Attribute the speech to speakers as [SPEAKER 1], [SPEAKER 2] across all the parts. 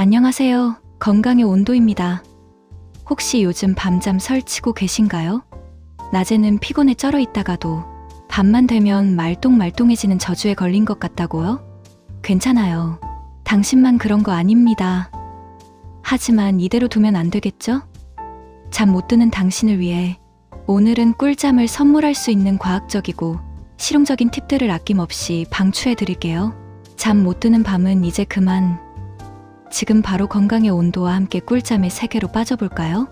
[SPEAKER 1] 안녕하세요. 건강의 온도입니다. 혹시 요즘 밤잠 설치고 계신가요? 낮에는 피곤에 쩔어 있다가도 밤만 되면 말똥말똥해지는 저주에 걸린 것 같다고요? 괜찮아요. 당신만 그런 거 아닙니다. 하지만 이대로 두면 안 되겠죠? 잠 못 드는 당신을 위해 오늘은 꿀잠을 선물할 수 있는 과학적이고 실용적인 팁들을 아낌없이 방추해 드릴게요. 잠 못 드는 밤은 이제 그만. 지금 바로 건강의 온도와 함께 꿀잠의 세계로 빠져볼까요?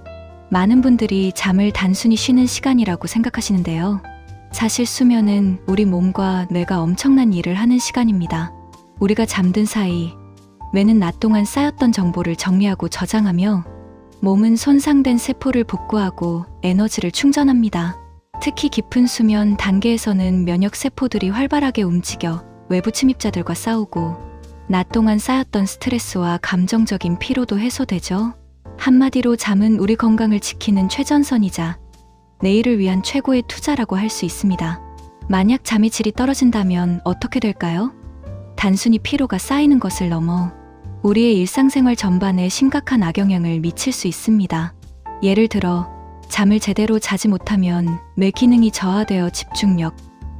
[SPEAKER 1] 많은 분들이 잠을 단순히 쉬는 시간이라고 생각하시는데요. 사실 수면은 우리 몸과 뇌가 엄청난 일을 하는 시간입니다. 우리가 잠든 사이 뇌는 낮 동안 쌓였던 정보를 정리하고 저장하며 몸은 손상된 세포를 복구하고 에너지를 충전합니다. 특히 깊은 수면 단계에서는 면역 세포들이 활발하게 움직여 외부 침입자들과 싸우고 낮 동안 쌓였던 스트레스와 감정적인 피로도 해소되죠. 한마디로 잠은 우리 건강을 지키는 최전선이자 내일을 위한 최고의 투자라고 할 수 있습니다. 만약 잠의 질이 떨어진다면 어떻게 될까요? 단순히 피로가 쌓이는 것을 넘어 우리의 일상생활 전반에 심각한 악영향을 미칠 수 있습니다. 예를 들어 잠을 제대로 자지 못하면 뇌 기능이 저하되어 집중력,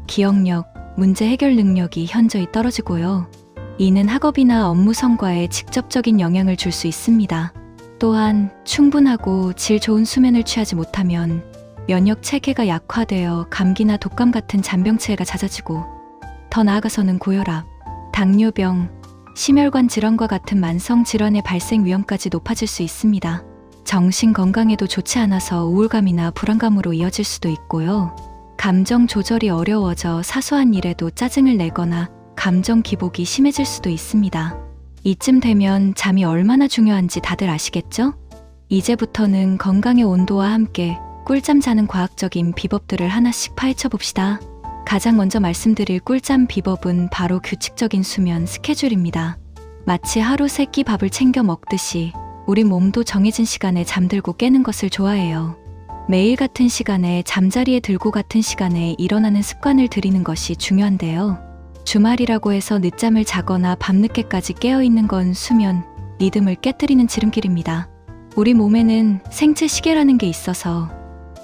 [SPEAKER 1] 기억력, 문제 해결 능력이 현저히 떨어지고요. 이는 학업이나 업무 성과에 직접적인 영향을 줄 수 있습니다. 또한 충분하고 질 좋은 수면을 취하지 못하면 면역 체계가 약화되어 감기나 독감 같은 잔병체가 잦아지고 더 나아가서는 고혈압, 당뇨병, 심혈관 질환과 같은 만성 질환의 발생 위험까지 높아질 수 있습니다. 정신 건강에도 좋지 않아서 우울감이나 불안감으로 이어질 수도 있고요. 감정 조절이 어려워져 사소한 일에도 짜증을 내거나 감정 기복이 심해질 수도 있습니다. 이쯤 되면 잠이 얼마나 중요한지 다들 아시겠죠? 이제부터는 건강의 온도와 함께 꿀잠 자는 과학적인 비법들을 하나씩 파헤쳐 봅시다. 가장 먼저 말씀드릴 꿀잠 비법은 바로 규칙적인 수면 스케줄입니다. 마치 하루 세 끼 밥을 챙겨 먹듯이 우리 몸도 정해진 시간에 잠들고 깨는 것을 좋아해요. 매일 같은 시간에 잠자리에 들고 같은 시간에 일어나는 습관을 들이는 것이 중요한데요. 주말이라고 해서 늦잠을 자거나 밤늦게까지 깨어있는 건 수면, 리듬을 깨뜨리는 지름길입니다. 우리 몸에는 생체 시계라는 게 있어서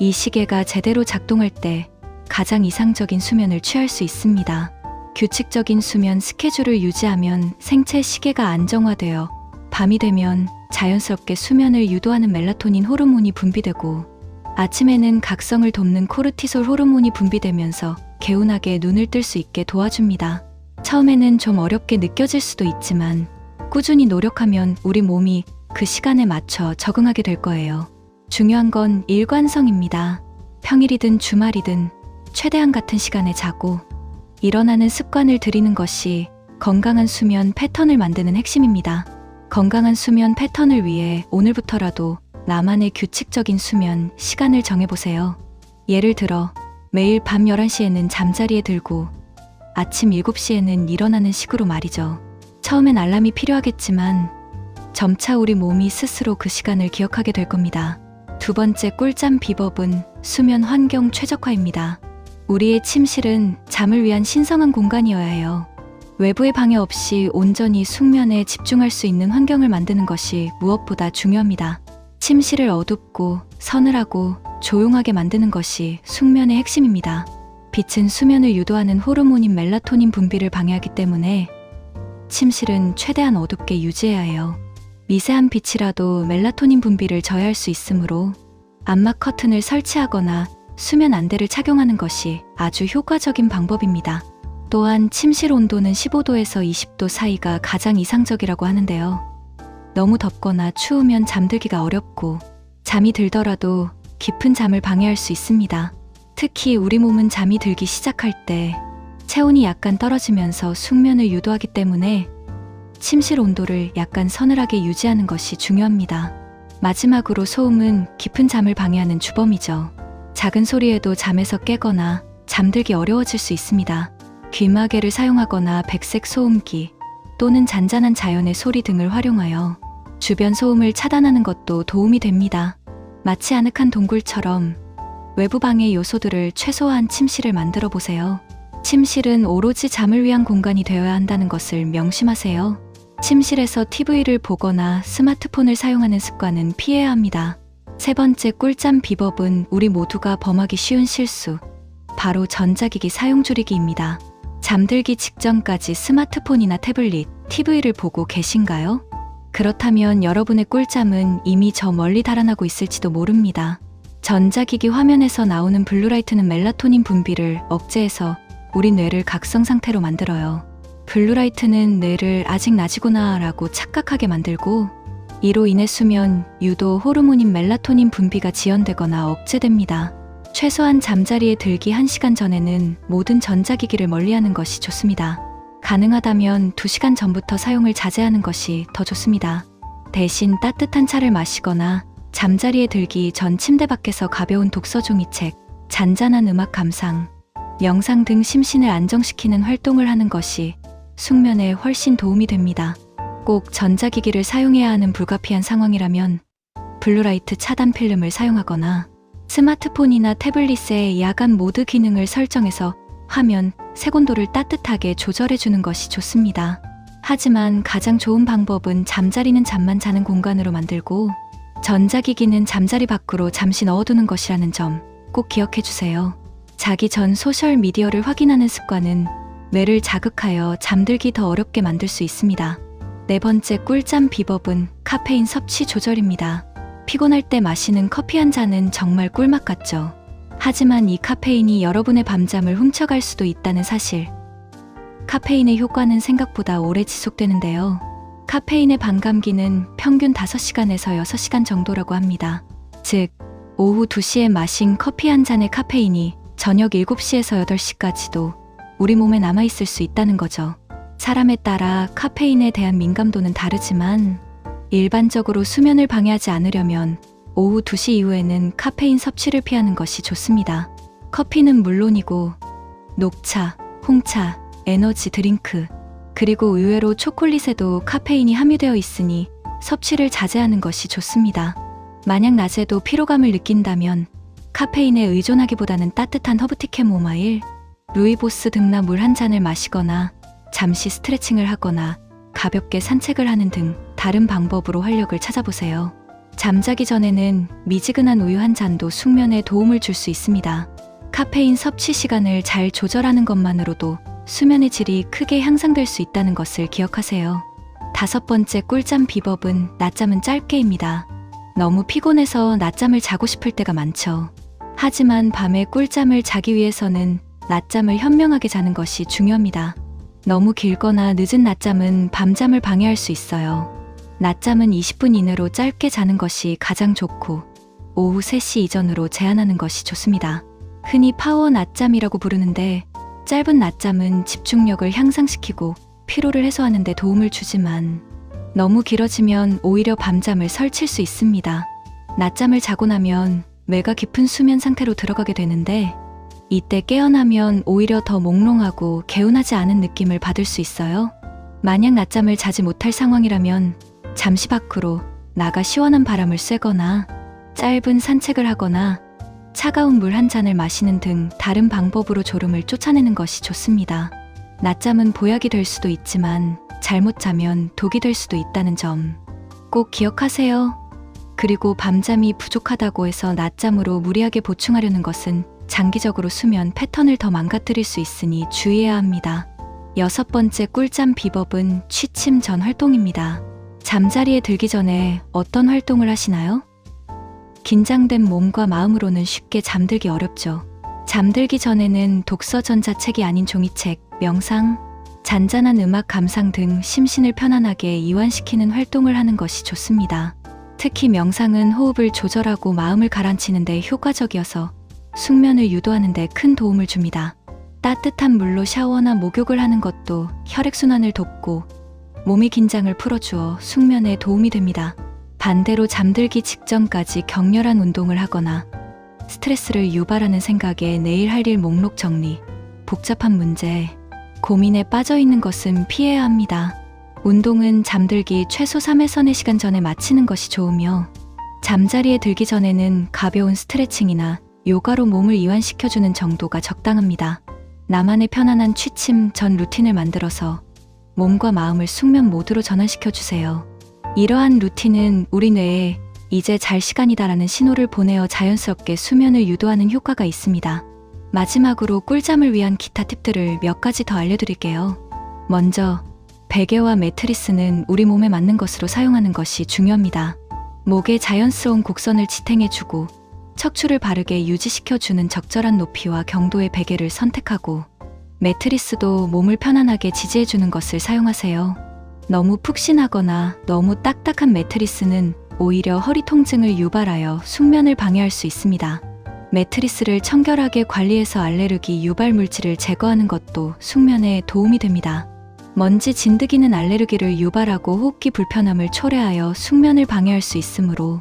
[SPEAKER 1] 이 시계가 제대로 작동할 때 가장 이상적인 수면을 취할 수 있습니다. 규칙적인 수면 스케줄을 유지하면 생체 시계가 안정화되어 밤이 되면 자연스럽게 수면을 유도하는 멜라토닌 호르몬이 분비되고 아침에는 각성을 돕는 코르티솔 호르몬이 분비되면서 개운하게 눈을 뜰 수 있게 도와줍니다. 처음에는 좀 어렵게 느껴질 수도 있지만 꾸준히 노력하면 우리 몸이 그 시간에 맞춰 적응하게 될 거예요. 중요한 건 일관성입니다. 평일이든 주말이든 최대한 같은 시간에 자고 일어나는 습관을 들이는 것이 건강한 수면 패턴을 만드는 핵심입니다. 건강한 수면 패턴을 위해 오늘부터라도 나만의 규칙적인 수면 시간을 정해보세요. 예를 들어 매일 밤 11시에는 잠자리에 들고 아침 7시에는 일어나는 식으로 말이죠. 처음엔 알람이 필요하겠지만 점차 우리 몸이 스스로 그 시간을 기억하게 될 겁니다. 두 번째 꿀잠 비법은 수면 환경 최적화입니다. 우리의 침실은 잠을 위한 신성한 공간이어야 해요. 외부의 방해 없이 온전히 숙면에 집중할 수 있는 환경을 만드는 것이 무엇보다 중요합니다. 침실을 어둡고 서늘하고 조용하게 만드는 것이 숙면의 핵심입니다. 빛은 수면을 유도하는 호르몬인 멜라토닌 분비를 방해하기 때문에 침실은 최대한 어둡게 유지해야 해요. 미세한 빛이라도 멜라토닌 분비를 저해할 수 있으므로 암막 커튼을 설치하거나 수면 안대를 착용하는 것이 아주 효과적인 방법입니다. 또한 침실 온도는 15도에서 20도 사이가 가장 이상적이라고 하는데요. 너무 덥거나 추우면 잠들기가 어렵고 잠이 들더라도 깊은 잠을 방해할 수 있습니다. 특히 우리 몸은 잠이 들기 시작할 때 체온이 약간 떨어지면서 숙면을 유도하기 때문에 침실 온도를 약간 서늘하게 유지하는 것이 중요합니다. 마지막으로 소음은 깊은 잠을 방해하는 주범이죠. 작은 소리에도 잠에서 깨거나 잠들기 어려워질 수 있습니다. 귀마개를 사용하거나 백색 소음기 또는 잔잔한 자연의 소리 등을 활용하여 주변 소음을 차단하는 것도 도움이 됩니다. 마치 아늑한 동굴처럼 외부 방해 요소들을 최소화한 침실을 만들어 보세요. 침실은 오로지 잠을 위한 공간이 되어야 한다는 것을 명심하세요. 침실에서 TV를 보거나 스마트폰을 사용하는 습관은 피해야 합니다. 세 번째 꿀잠 비법은 우리 모두가 범하기 쉬운 실수. 바로 전자기기 사용 줄이기입니다. 잠들기 직전까지 스마트폰이나 태블릿, TV를 보고 계신가요? 그렇다면 여러분의 꿀잠은 이미 저 멀리 달아나고 있을지도 모릅니다. 전자기기 화면에서 나오는 블루라이트는 멜라토닌 분비를 억제해서 우리 뇌를 각성 상태로 만들어요. 블루라이트는 뇌를 아직 낮이구나 라고 착각하게 만들고 이로 인해 수면, 유도 호르몬인 멜라토닌 분비가 지연되거나 억제됩니다. 최소한 잠자리에 들기 1시간 전에는 모든 전자기기를 멀리하는 것이 좋습니다. 가능하다면 2시간 전부터 사용을 자제하는 것이 더 좋습니다. 대신 따뜻한 차를 마시거나 잠자리에 들기 전 침대 밖에서 가벼운 독서 종이책, 잔잔한 음악 감상, 명상 등 심신을 안정시키는 활동을 하는 것이 숙면에 훨씬 도움이 됩니다. 꼭 전자기기를 사용해야 하는 불가피한 상황이라면 블루라이트 차단 필름을 사용하거나 스마트폰이나 태블릿의 야간 모드 기능을 설정해서 화면, 색온도를 따뜻하게 조절해 주는 것이 좋습니다. 하지만 가장 좋은 방법은 잠자리는 잠만 자는 공간으로 만들고 전자기기는 잠자리 밖으로 잠시 넣어두는 것이라는 점 꼭 기억해 주세요. 자기 전 소셜 미디어를 확인하는 습관은 뇌를 자극하여 잠들기 더 어렵게 만들 수 있습니다. 네 번째 꿀잠 비법은 카페인 섭취 조절입니다. 피곤할 때 마시는 커피 한 잔은 정말 꿀맛 같죠. 하지만 이 카페인이 여러분의 밤잠을 훔쳐갈 수도 있다는 사실. 카페인의 효과는 생각보다 오래 지속되는데요. 카페인의 반감기는 평균 5시간에서 6시간 정도라고 합니다. 즉, 오후 2시에 마신 커피 한 잔의 카페인이 저녁 7시에서 8시까지도 우리 몸에 남아있을 수 있다는 거죠. 사람에 따라 카페인에 대한 민감도는 다르지만 일반적으로 수면을 방해하지 않으려면 오후 2시 이후에는 카페인 섭취를 피하는 것이 좋습니다. 커피는 물론이고 녹차, 홍차, 에너지 드링크, 그리고 의외로 초콜릿에도 카페인이 함유되어 있으니 섭취를 자제하는 것이 좋습니다. 만약 낮에도 피로감을 느낀다면 카페인에 의존하기보다는 따뜻한 허브티 캐모마일, 루이보스 등나 물 한 잔을 마시거나 잠시 스트레칭을 하거나 가볍게 산책을 하는 등 다른 방법으로 활력을 찾아보세요. 잠자기 전에는 미지근한 우유 한 잔도 숙면에 도움을 줄 수 있습니다. 카페인 섭취 시간을 잘 조절하는 것만으로도 수면의 질이 크게 향상될 수 있다는 것을 기억하세요. 다섯 번째 꿀잠 비법은 낮잠은 짧게입니다. 너무 피곤해서 낮잠을 자고 싶을 때가 많죠. 하지만 밤에 꿀잠을 자기 위해서는 낮잠을 현명하게 자는 것이 중요합니다. 너무 길거나 늦은 낮잠은 밤잠을 방해할 수 있어요. 낮잠은 20분 이내로 짧게 자는 것이 가장 좋고 오후 3시 이전으로 제한하는 것이 좋습니다. 흔히 파워 낮잠이라고 부르는데 짧은 낮잠은 집중력을 향상시키고 피로를 해소하는 데 도움을 주지만 너무 길어지면 오히려 밤잠을 설칠 수 있습니다. 낮잠을 자고 나면 뇌가 깊은 수면 상태로 들어가게 되는데 이때 깨어나면 오히려 더 몽롱하고 개운하지 않은 느낌을 받을 수 있어요. 만약 낮잠을 자지 못할 상황이라면 잠시 밖으로 나가 시원한 바람을 쐬거나 짧은 산책을 하거나 차가운 물 한 잔을 마시는 등 다른 방법으로 졸음을 쫓아내는 것이 좋습니다. 낮잠은 보약이 될 수도 있지만 잘못 자면 독이 될 수도 있다는 점 꼭 기억하세요. 그리고 밤잠이 부족하다고 해서 낮잠으로 무리하게 보충하려는 것은 장기적으로 수면 패턴을 더 망가뜨릴 수 있으니 주의해야 합니다. 여섯 번째 꿀잠 비법은 취침 전 활동입니다. 잠자리에 들기 전에 어떤 활동을 하시나요? 긴장된 몸과 마음으로는 쉽게 잠들기 어렵죠. 잠들기 전에는 독서 전자책이 아닌 종이책, 명상, 잔잔한 음악 감상 등 심신을 편안하게 이완시키는 활동을 하는 것이 좋습니다. 특히 명상은 호흡을 조절하고 마음을 가라앉히는 데 효과적이어서 숙면을 유도하는 데 큰 도움을 줍니다. 따뜻한 물로 샤워나 목욕을 하는 것도 혈액순환을 돕고 몸의 긴장을 풀어주어 숙면에 도움이 됩니다. 반대로 잠들기 직전까지 격렬한 운동을 하거나 스트레스를 유발하는 생각에 내일 할 일 목록 정리, 복잡한 문제, 고민에 빠져 있는 것은 피해야 합니다. 운동은 잠들기 최소 3에서 4시간 전에 마치는 것이 좋으며 잠자리에 들기 전에는 가벼운 스트레칭이나 요가로 몸을 이완시켜주는 정도가 적당합니다. 나만의 편안한 취침 전 루틴을 만들어서 몸과 마음을 숙면 모드로 전환시켜 주세요. 이러한 루틴은 우리 뇌에 이제 잘 시간이다라는 신호를 보내어 자연스럽게 수면을 유도하는 효과가 있습니다. 마지막으로 꿀잠을 위한 기타 팁들을 몇 가지 더 알려드릴게요. 먼저, 베개와 매트리스는 우리 몸에 맞는 것으로 사용하는 것이 중요합니다. 목에 자연스러운 곡선을 지탱해주고 척추를 바르게 유지시켜주는 적절한 높이와 경도의 베개를 선택하고 매트리스도 몸을 편안하게 지지해주는 것을 사용하세요. 너무 푹신하거나 너무 딱딱한 매트리스는 오히려 허리 통증을 유발하여 숙면을 방해할 수 있습니다. 매트리스를 청결하게 관리해서 알레르기 유발 물질을 제거하는 것도 숙면에 도움이 됩니다. 먼지 진드기는 알레르기를 유발하고 호흡기 불편함을 초래하여 숙면을 방해할 수 있으므로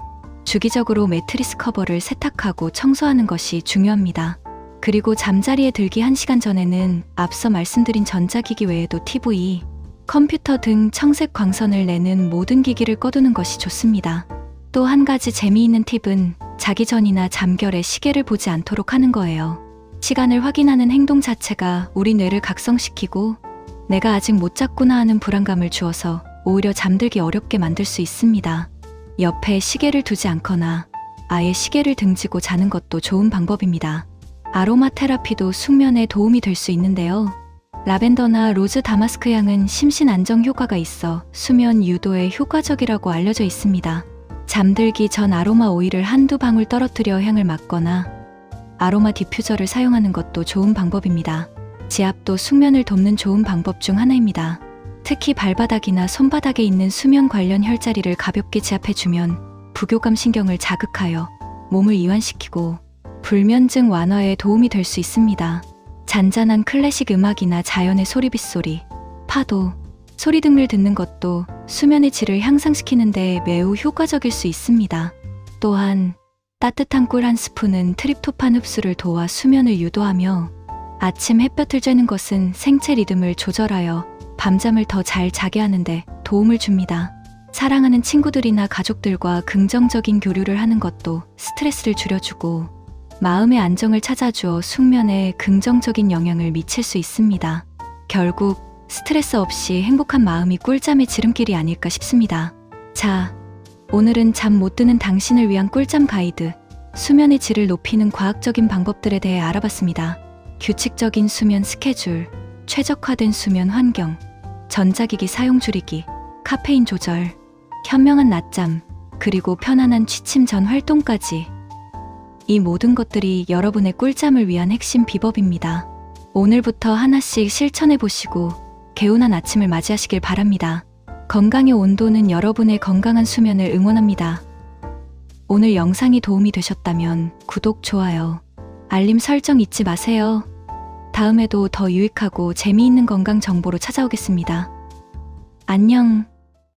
[SPEAKER 1] 주기적으로 매트리스 커버를 세탁하고 청소하는 것이 중요합니다. 그리고 잠자리에 들기 1시간 전에는 앞서 말씀드린 전자기기 외에도 TV, 컴퓨터 등 청색 광선을 내는 모든 기기를 꺼두는 것이 좋습니다. 또 한 가지 재미있는 팁은 자기 전이나 잠결에 시계를 보지 않도록 하는 거예요. 시간을 확인하는 행동 자체가 우리 뇌를 각성시키고 내가 아직 못 잤구나 하는 불안감을 주어서 오히려 잠들기 어렵게 만들 수 있습니다. 옆에 시계를 두지 않거나 아예 시계를 등지고 자는 것도 좋은 방법입니다. 아로마 테라피도 숙면에 도움이 될 수 있는데요. 라벤더나 로즈 다마스크 향은 심신 안정 효과가 있어 수면 유도에 효과적이라고 알려져 있습니다. 잠들기 전 아로마 오일을 한두 방울 떨어뜨려 향을 맡거나 아로마 디퓨저를 사용하는 것도 좋은 방법입니다. 지압도 숙면을 돕는 좋은 방법 중 하나입니다. 특히 발바닥이나 손바닥에 있는 수면 관련 혈자리를 가볍게 지압해주면 부교감 신경을 자극하여 몸을 이완시키고 불면증 완화에 도움이 될 수 있습니다. 잔잔한 클래식 음악이나 자연의 소리 빗소리, 파도, 소리 등을 듣는 것도 수면의 질을 향상시키는 데 매우 효과적일 수 있습니다. 또한 따뜻한 꿀 한 스푼은 트립토판 흡수를 도와 수면을 유도하며 아침 햇볕을 쬐는 것은 생체 리듬을 조절하여 밤잠을 더 잘 자게 하는데 도움을 줍니다. 사랑하는 친구들이나 가족들과 긍정적인 교류를 하는 것도 스트레스를 줄여주고 마음의 안정을 찾아주어 숙면에 긍정적인 영향을 미칠 수 있습니다. 결국 스트레스 없이 행복한 마음이 꿀잠의 지름길이 아닐까 싶습니다. 자, 오늘은 잠 못 드는 당신을 위한 꿀잠 가이드, 수면의 질을 높이는 과학적인 방법들에 대해 알아봤습니다. 규칙적인 수면 스케줄, 최적화된 수면 환경, 전자기기 사용 줄이기, 카페인 조절, 현명한 낮잠, 그리고 편안한 취침 전 활동까지 이 모든 것들이 여러분의 꿀잠을 위한 핵심 비법입니다. 오늘부터 하나씩 실천해 보시고 개운한 아침을 맞이하시길 바랍니다. 건강의 온도는 여러분의 건강한 수면을 응원합니다. 오늘 영상이 도움이 되셨다면 구독, 좋아요, 알림 설정 잊지 마세요. 다음에도 더 유익하고 재미있는 건강 정보로 찾아오겠습니다. 안녕.